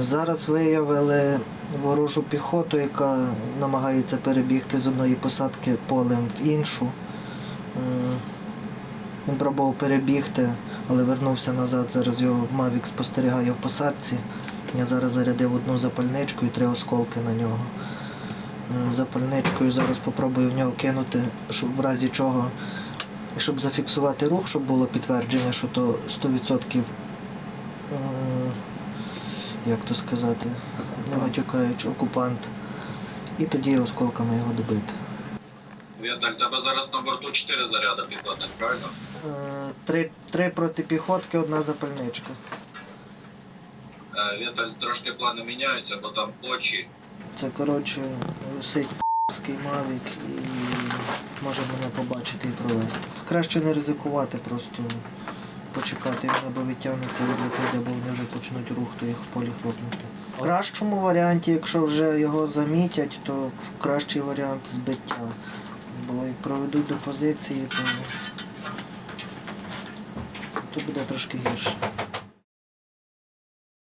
Зараз виявили ворожу піхоту, яка намагається перебігти з одної посадки полем в іншу. Він пробував перебігти, але вернувся назад. Зараз його Мавік спостерігає в посадці. Я зараз зарядив одну запальничку і три осколки на нього. Запальничкою зараз спробую в нього кинути, щоб в разі чого, щоб зафіксувати рух, щоб було підтвердження, що то 100% м, як то сказати, не матюкаючи, окупант. І тоді осколками його добити. Віталь, тебе зараз на борту 4 заряди піхотних, правильно? Е, Три, три протипіхотки, одна запальничка. Е, Віталь, трошки плани міняються, бо там очі. Це коротше висить п***ський мавік і може мене побачити і провести. Краще не ризикувати, просто почекати або відтягнеться відлетить, або вони вже почнуть рух, то їх в полі хлопнути. В кращому варіанті, якщо вже його замітять, то кращий варіант збиття. Бо як проведуть до позиції, то, то буде трошки гірше.